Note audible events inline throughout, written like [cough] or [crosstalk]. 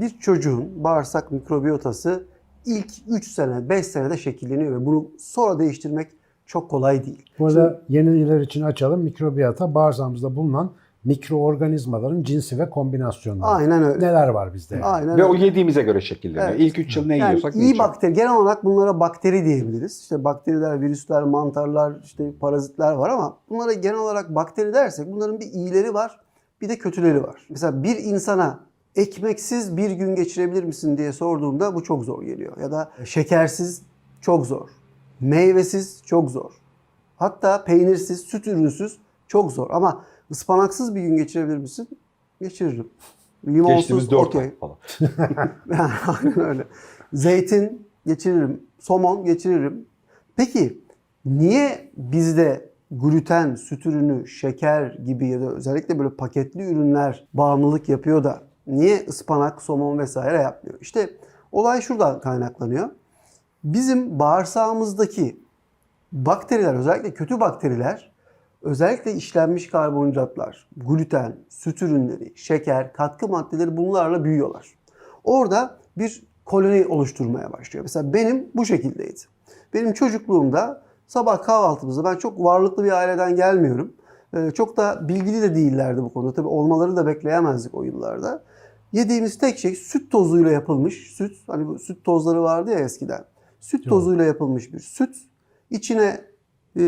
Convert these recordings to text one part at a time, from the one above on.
bir çocuğun bağırsak mikrobiyotası ilk 3 sene, 5 senede şekilleniyor ve bunu sonra değiştirmek çok kolay değil. Burada yeniler için açalım. Mikrobiyata bağırsağımızda bulunan mikroorganizmaların cinsi ve kombinasyonları. Aynen öyle. Neler var bizde? yani? Aynen Ve öyle. o yediğimize göre şekilleniyor. Evet. İlk 3 yıl ne Yani yiyorsak ne iyi yiyeceğiz. bakteri, genel olarak bunlara bakteri diyebiliriz. İşte bakteriler, virüsler, mantarlar, işte parazitler var ama bunlara genel olarak bakteri dersek bunların bir iyileri var, bir de kötüleri var. Mesela bir insana ekmeksiz bir gün geçirebilir misin diye sorduğumda bu çok zor geliyor. Ya da şekersiz çok zor. Meyvesiz çok zor. Hatta peynirsiz, süt ürünsüz çok zor. Ama ıspanaksız bir gün geçirebilir misin? Geçiririm. Limonsuz Geçtiğimiz 4 okey. ay falan. [laughs] Yani aynen öyle. Zeytin geçiririm, somon geçiririm. Peki niye bizde gluten, süt ürünü, şeker gibi ya da özellikle böyle paketli ürünler bağımlılık yapıyor da niye ıspanak, somon vesaire yapmıyor? İşte olay şuradan kaynaklanıyor. Bizim bağırsağımızdaki bakteriler, özellikle kötü bakteriler, özellikle işlenmiş karbonhidratlar, gluten, süt ürünleri, şeker, katkı maddeleri bunlarla büyüyorlar. Orada bir koloni oluşturmaya başlıyor. Mesela benim bu şekildeydi. Benim çocukluğumda sabah kahvaltımızda ben çok varlıklı bir aileden gelmiyorum. Ee, Çok da bilgili de değillerdi bu konuda. Tabii olmaları da bekleyemezdik o yıllarda. Yediğimiz tek şey süt tozuyla yapılmış süt. Hani bu süt tozları vardı ya eskiden. Süt tozuyla yapılmış bir süt. İçine e,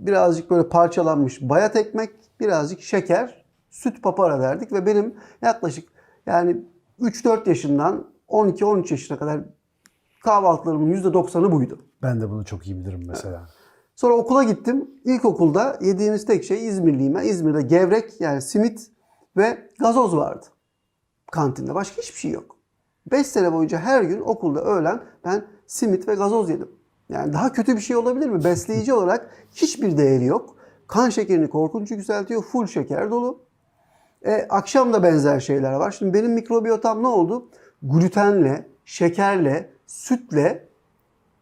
birazcık böyle parçalanmış bayat ekmek, birazcık şeker, süt papara derdik ve benim yaklaşık yani 3-4 yaşından 12-13 yaşına kadar kahvaltılarımın %90'ı buydu. Ben de bunu çok iyi bilirim mesela. Sonra okula gittim. İlkokulda yediğimiz tek şey İzmirliyim ben. İzmir'de gevrek yani simit ve gazoz vardı. Kantinde başka hiçbir şey yok. 5 sene boyunca her gün okulda öğlen ben simit ve gazoz yedim. Yani daha kötü bir şey olabilir mi? Besleyici olarak hiçbir değeri yok. Kan şekerini korkunç yükseltiyor. Full şeker dolu. E, akşam da benzer şeyler var. Şimdi benim mikrobiyotam ne oldu? Glutenle, şekerle, sütle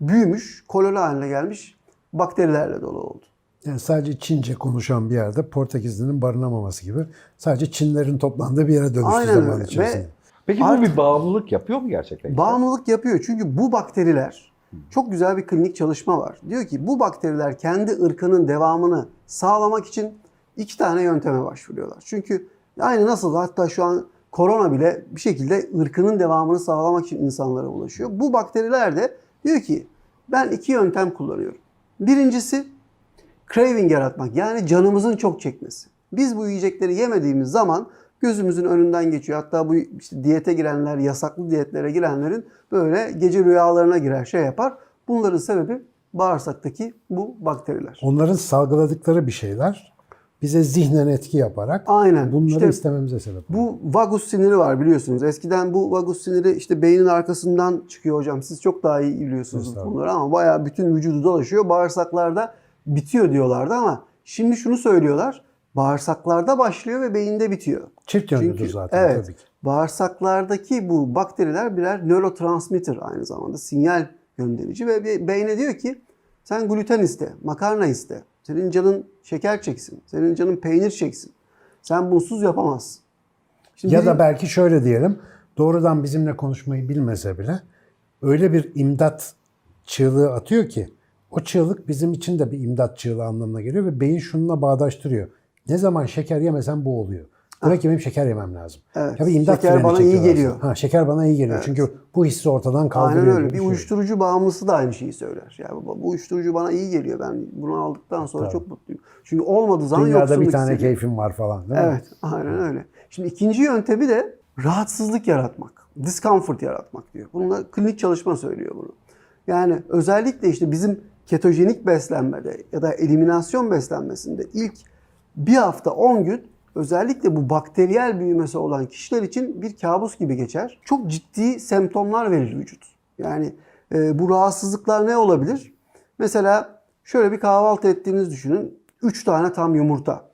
büyümüş, koloni haline gelmiş bakterilerle dolu oldu. Yani sadece Çince konuşan bir yerde Portekizli'nin barınamaması gibi sadece Çinlerin toplandığı bir yere dönüştü Aynen zaman öyle. içerisinde. Ve Peki bu bir bağımlılık yapıyor mu gerçekten? Bağımlılık yapıyor. Çünkü bu bakteriler çok güzel bir klinik çalışma var. Diyor ki bu bakteriler kendi ırkının devamını sağlamak için iki tane yönteme başvuruyorlar. Çünkü aynı nasıl hatta şu an korona bile bir şekilde ırkının devamını sağlamak için insanlara ulaşıyor. Bu bakteriler de diyor ki ben iki yöntem kullanıyorum. Birincisi craving yaratmak yani canımızın çok çekmesi. Biz bu yiyecekleri yemediğimiz zaman gözümüzün önünden geçiyor. Hatta bu işte diyete girenler, yasaklı diyetlere girenlerin böyle gece rüyalarına girer şey yapar. Bunların sebebi bağırsaktaki bu bakteriler. Onların salgıladıkları bir şeyler bize zihnen etki yaparak Aynen. bunları İşte istememize sebep oluyor. Bu vagus siniri var biliyorsunuz. Eskiden bu vagus siniri işte beynin arkasından çıkıyor hocam. Siz çok daha iyi biliyorsunuz bu Estağfurullah. konuları ama bayağı bütün vücudu dolaşıyor. Bağırsaklarda bitiyor diyorlardı ama şimdi şunu söylüyorlar. Bağırsaklarda başlıyor ve beyinde bitiyor. Çift yönlüdür Çünkü zaten evet, tabii ki. bağırsaklardaki bu bakteriler birer nörotransmitter aynı zamanda sinyal gönderici ve be- beyne diyor ki sen gluten iste, makarna iste. Senin canın şeker çeksin, senin canın peynir çeksin. Sen bunsuz yapamazsın. Şimdi Ya bizim- da belki şöyle diyelim, doğrudan bizimle konuşmayı bilmese bile öyle bir imdat çığlığı atıyor ki o çığlık bizim için de bir imdat çığlığı anlamına geliyor ve beyin şununla bağdaştırıyor. Ne zaman şeker yemesem bu oluyor. Demek ki benim şeker yemem lazım. Evet, Ya bir imdat şeker bana iyi geliyor. aslında. Ha, şeker bana iyi geliyor. Çünkü bu hissi ortadan kaldırıyor. Aynen öyle. Bir şey. uyuşturucu bağımlısı da aynı şeyi söyler. Yani bu, bu uyuşturucu bana iyi geliyor. Ben bunu aldıktan sonra çok mutluyum. Çünkü olmadığı zaman Dünyada bir yoksunluk tane hissediyorum. keyfim var falan değil mi? Evet, aynen öyle. Şimdi ikinci yöntemi de rahatsızlık yaratmak. Discomfort yaratmak diyor. Bununla klinik çalışma söylüyor bunu. Yani özellikle işte bizim ketojenik beslenmede ya da eliminasyon beslenmesinde ilk bir hafta 10 gün özellikle bu bakteriyel büyümesi olan kişiler için bir kabus gibi geçer. Çok ciddi semptomlar verir vücut. Yani e, bu rahatsızlıklar ne olabilir? Mesela şöyle bir kahvaltı ettiğinizi düşünün. 3 tane tam yumurta,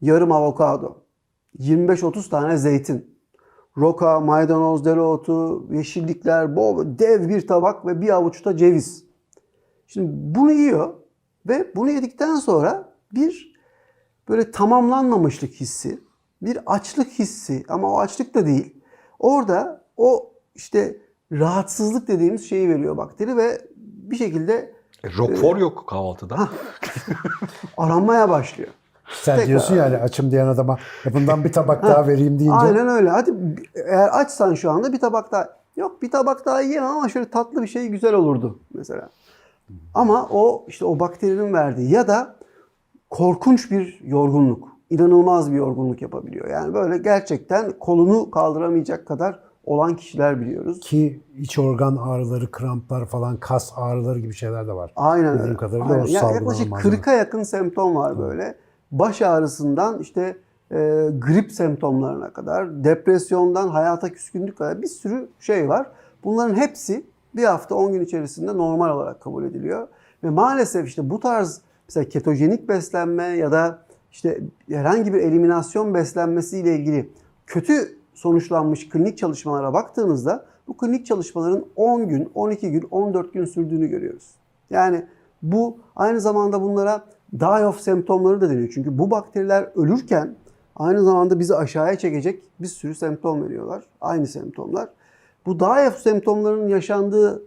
yarım avokado, 25-30 tane zeytin, roka, maydanoz, dereotu, yeşillikler, bol, dev bir tabak ve bir avuç da ceviz. Şimdi bunu yiyor ve bunu yedikten sonra bir böyle tamamlanmamışlık hissi, bir açlık hissi ama o açlık da değil. Orada o işte rahatsızlık dediğimiz şeyi veriyor bakteri ve bir şekilde E, Roquefort yok kahvaltıda. [laughs] aranmaya başlıyor. Sen Tekrar. diyorsun yani açım diyen adama "Ya bundan bir tabak daha vereyim deyince Aynen öyle. Hadi eğer açsan şu anda bir tabak daha. Yok bir tabak daha yiyemem ama şöyle tatlı bir şey güzel olurdu mesela. Ama o işte o bakterinin verdiği ya da korkunç bir yorgunluk. inanılmaz bir yorgunluk yapabiliyor. Yani böyle gerçekten kolunu kaldıramayacak kadar olan kişiler biliyoruz. ki iç organ ağrıları, kramplar falan, kas ağrıları gibi şeyler de var. Aynen öyle. kadarıyla Aynen. o Ya salgılanan yaklaşık malzeme. 40'a yakın semptom var böyle. Baş ağrısından işte e, grip semptomlarına kadar, depresyondan hayata küskünlük kadar bir sürü şey var. Bunların hepsi bir hafta 10 gün içerisinde normal olarak kabul ediliyor. Ve maalesef işte bu tarz mesela ketojenik beslenme ya da işte herhangi bir eliminasyon beslenmesiyle ilgili kötü sonuçlanmış klinik çalışmalara baktığınızda bu klinik çalışmaların 10 gün, 12 gün, 14 gün sürdüğünü görüyoruz. Yani bu aynı zamanda bunlara die of semptomları da deniyor. Çünkü bu bakteriler ölürken aynı zamanda bizi aşağıya çekecek bir sürü semptom veriyorlar. Aynı semptomlar. Bu die of semptomların yaşandığı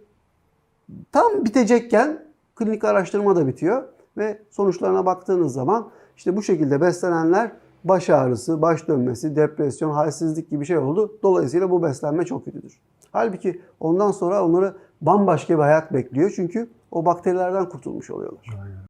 tam bitecekken klinik araştırma da bitiyor ve sonuçlarına baktığınız zaman işte bu şekilde beslenenler baş ağrısı, baş dönmesi, depresyon, halsizlik gibi şey oldu. Dolayısıyla bu beslenme çok kötüdür. Halbuki ondan sonra onları bambaşka bir hayat bekliyor çünkü o bakterilerden kurtulmuş oluyorlar.